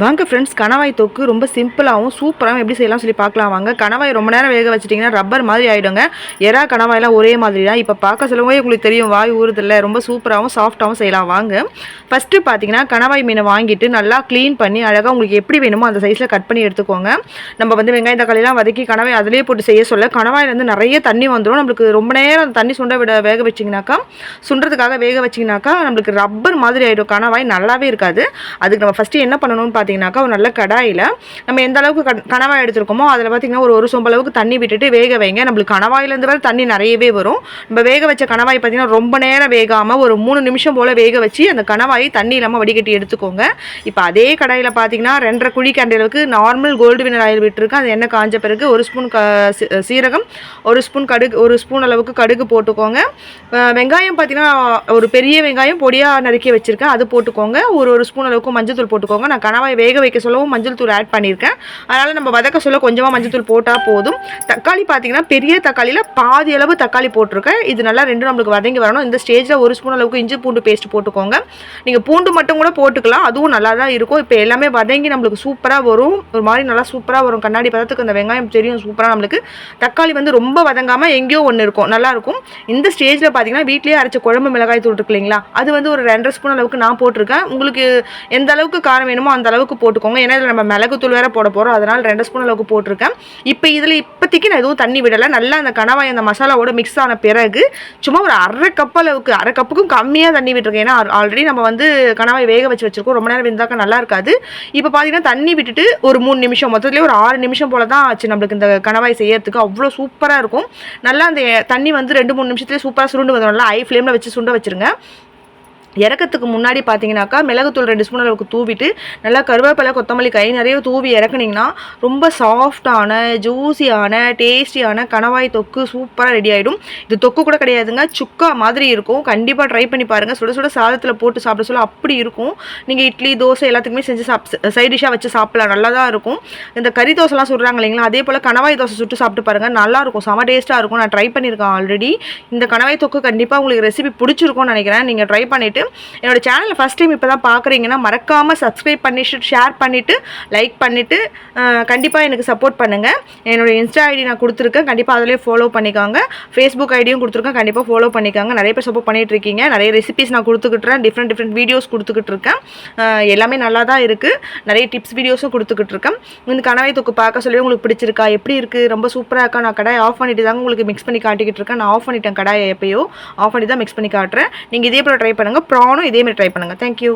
வாங்க ஃப்ரெண்ட்ஸ் கணவாய் தொக்கு ரொம்ப சிம்பிளாகவும் சூப்பராகவும் எப்படி செய்யலாம் சொல்லி பார்க்கலாம். வாங்க கணவாய் ரொம்ப நேரம் வேக வச்சிட்டிங்கன்னா ரப்பர் மாதிரி ஆகிடுங்க எறா கணவாயெல்லாம் ஒரே மாதிரி தான். இப்போ பார்க்க சொல்லவே உங்களுக்கு தெரியும் வாய் ஊறுதில்ல. ரொம்ப சூப்பராகவும் சாஃப்டாகவும் செய்யலாம். வாங்க. ஃபஸ்ட்டு பார்த்தீங்கன்னா கணவாய் மீனை வாங்கிட்டு நல்லா க்ளீன் பண்ணி அழகாக உங்களுக்கு எப்படி வேணுமோ அந்த சைஸில் கட் பண்ணி எடுத்துக்கோங்க. நம்ம வந்து வெங்காயம் தக்காளிலாம் வதக்கி கணவாய் அதிலே போட்டு செய்ய சொல்ல கணவாயிலேருந்து நிறைய தண்ணி வந்துடும் நம்மளுக்கு ரொம்ப நேரம் அந்த தண்ணி சுண்ட விட வேக வச்சிங்கனாக்கா சுண்டுறதுக்காக வேக வச்சிங்கனாக்கா நம்மளுக்கு ரப்பர் மாதிரி ஆகிடும் கணவாய் நல்லாவே இருக்காது. அதுக்கு நம்ம ஃபஸ்ட்டு என்ன பண்ணணும்னு பார்த்தீங்கன்னாக்கா ஒரு நல்ல கடாயில் நம்ம எந்த அளவுக்கு கணவாய் எடுத்திருக்கோமோ அதில் பார்த்தீங்கன்னா ஒரு ஒரு சொம்பளவுக்கு தண்ணி விட்டுட்டு வேக வைங்க. நம்மளுக்கு கணவாயிலேருந்து வர தண்ணி நிறையவே வரும். நம்ம வேக வச்ச கணவாய் பார்த்தீங்கன்னா ரொம்ப நேரம் வேகாமல் ஒரு மூணு நிமிஷம் போல் வேக வச்சு அந்த கணவாயை தண்ணி இல்லாமல் வடிகட்டி எடுத்துக்கோங்க. இப்போ அதே கடாயில் பார்த்தீங்கன்னா ரெண்டரை குழி கண்ட அளவுக்கு நார்மல் கோல்டு வினர் ஆயில் விட்டுருக்கேன் அது எண்ணெய் காஞ்ச பிறகு ஒரு ஸ்பூன் க சீரகம் ஒரு ஸ்பூன் கடுகு ஒரு ஸ்பூன் அளவுக்கு கடுகு போட்டுக்கோங்க. வெங்காயம் பார்த்தீங்கன்னா ஒரு பெரிய வெங்காயம் பொடியாக நறுக்கி வச்சுருக்கேன். அது போட்டுக்கோங்க. ஒரு ஒரு ஸ்பூன் அளவுக்கு மஞ்சள் தூள் போட்டுக்கோங்க. நான் கணவாய் வேக வைக்க சொல்லவும் மஞ்சள் தூள் ஆட் பண்ணியிருக்கேன். அதனால் நம்ம வதக்க சொல்ல கொஞ்சமாக மஞ்சள் தூள் போட்டால் போதும். தக்காளி பார்த்தீங்கன்னா பெரிய தக்காளியில் பாதி அளவு தக்காளி போட்டிருக்கேன். இது நல்லா ரெண்டும் நம்மளுக்கு வதங்கி வரணும். இந்த ஸ்டேஜில் ஒரு ஸ்பூன் அளவுக்கு இஞ்சி பூண்டு பேஸ்ட் போட்டுக்கோங்க. நீங்கள் பூண்டு மட்டும் கூட போட்டுக்கலாம். அதுவும் நல்லா தான் இருக்கும். இப்போ எல்லாமே வதங்கி நம்மளுக்கு சூப்பராக வரும். ஒரு மாதிரி நல்லா சூப்பராக வரும். கண்ணாடி பதத்துக்கு அந்த வெங்காயம் தெரியும் சூப்பராக நம்மளுக்கு. தக்காளி வந்து ரொம்ப வதங்காமல் எங்கேயோ ஒன்று இருக்கும். நல்லாயிருக்கும் இந்த ஸ்டேஜில் பார்த்தீங்கன்னா வீட்லேயே அரைச்ச குழம்பு மிளகாய் தூள் இருக்கு இல்லைங்களா? அது வந்து ஒரு ரெண்டரை ஸ்பூன் அளவுக்கு நான் போட்டிருக்கேன். உங்களுக்கு எந்த அளவுக்கு காரம் வேணுமோ அந்த அளவுக்கு போட்டுக்கோங்க. ஏன்னா இதில் நம்ம மிளகுத்தூள் வேற போட போகிறோம் அதனால் ரெண்டு ஸ்பூன் அளவுக்கு போட்டிருக்கேன். இப்போ இதில் இப்போதைக்கு நான் எதுவும் தண்ணி விடலை. நல்லா அந்த கணவாய் அந்த மசாலாவோட மிக்ஸ் ஆன பிறகு சும்மா ஒரு அரை கப் அளவுக்கு அரை கப்புக்கும் கம்மியாக தண்ணி விட்டுருக்கேன். ஏன்னா ஆல்ரெடி நம்ம வந்து கணவாய் வேக வச்சு வச்சுருக்கோம். ரொம்ப நேரம் இருந்தாக்க நல்லா இருக்காது. இப்போ பார்த்தீங்கன்னா தண்ணி விட்டுட்டு ஒரு மூணு நிமிஷம் மொத்தத்துலேயே ஒரு ஆறு நிமிஷம் போல தான் ஆச்சு நம்மளுக்கு இந்த கணவாய் செய்யறதுக்கு. அவ்வளோ சூப்பராக இருக்கும். நல்லா அந்த தண்ணி வந்து ரெண்டு மூணு நிமிஷத்துலேயே சூப்பராக சுருண்டு வந்துடும் நல்லா ஹை ஃப்ளேமில் வச்சு சுண்ட வச்சுருங்க. இறக்கத்துக்கு முன்னாடி பார்த்தீங்கன்னாக்கா மிளகுத்தூள் ரெண்டு ஸ்பூன் அளவுக்கு தூவிட்டு நல்லா கருவேப்பிலை கொத்தமல்லி கை நிறைய தூவி இறக்குனீங்கன்னா ரொம்ப சாஃப்டான ஜூஸியான டேஸ்டியான கணவாய் தொக்கு சூப்பராக ரெடி ஆகிடும் இது தொக்கு கூட கிடையாதுங்க. சுக்கா மாதிரி இருக்கும். கண்டிப்பாக ட்ரை பண்ணி பாருங்கள் சுட சுட சாதத்தில் போட்டு சாப்பிட சொல்ல அப்படி இருக்கும். நீங்கள் இட்லி தோசை எல்லாத்துக்குமே செஞ்சு சாப் சைட் டிஷ்ஷாக வச்சு சாப்பிடலாம். நல்லா தான் இருக்கும். இந்த கறி தோசைலாம் சுடுறாங்க இல்லைங்களா? அதே போல் கணவாய் தோசை சுட்டு சாப்பிட்டு பாருங்கள் நல்லா இருக்கும். செம டேஸ்ட்டாக இருக்கும். நான் ட்ரை பண்ணியிருக்கேன் ஆல்ரெடி இந்த கணவாய் தொக்கு கண்டிப்பாக உங்களுக்கு ரெசிபி பிடிச்சிருக்கும்னு நினைக்கிறேன். நீங்கள் ட்ரை பண்ணிவிட்டு என்னோடய சேனலை ஃபஸ்ட் டைம் இப்போ தான் பார்க்குறீங்கன்னா மறக்காமல் சப்ஸ்கிரைப் பண்ணிட்டு ஷேர் பண்ணிவிட்டு லைக் பண்ணிவிட்டு கண்டிப்பாக எனக்கு சப்போர்ட் பண்ணுங்கள் என்னோட இன்ஸ்டா ஐடி நான் கொடுத்துருக்கேன். கண்டிப்பாக அதிலே ஃபாலோ பண்ணிக்கோங்க. ஃபேஸ்புக் ஐடியும் கொடுத்துருக்கேன். கண்டிப்பாக ஃபாலோ பண்ணிக்கோங்க. நிறைய பேர் சப்போர்ட் பண்ணிகிட்ருக்கீங்க இருக்கீங்க. நிறைய ரெசிபிஸ் நான் கொடுத்துக்கிட்டுறேன். டிஃப்ரெண்ட் டிஃப்ரெண்ட் வீடியோஸ் கொடுத்துக்கிட்டு இருக்கேன் எல்லாமே நல்லா தான் இருக்குது நிறைய டிப்ஸ் வீடியோஸும் கொடுத்துக்கிட்டு இருக்கேன் இந்த கனவை தொக்கு பார்க்க சொல்லி உங்களுக்கு பிடிச்சிருக்கா? எப்படி இருக்குது ரொம்ப சூப்பராக இருக்கா? நான் கடாயை ஆஃப் பண்ணிட்டு தாங்க உங்களுக்கு மிக்ஸ் பண்ணி காட்டிக்கிட்டு இருக்கேன் நான் ஆஃப் பண்ணிட்டேன் கடாயை எப்பயோ. ஆஃப் பண்ணி தான் மிக்ஸ் பண்ணி காட்டுறேன். நீங்கள் இதே போல் ட்ரை பண்ணுங்கள் ப்ரானும் இதே மாதிரி ட்ரை பண்ணுங்கள் தேங்க்யூ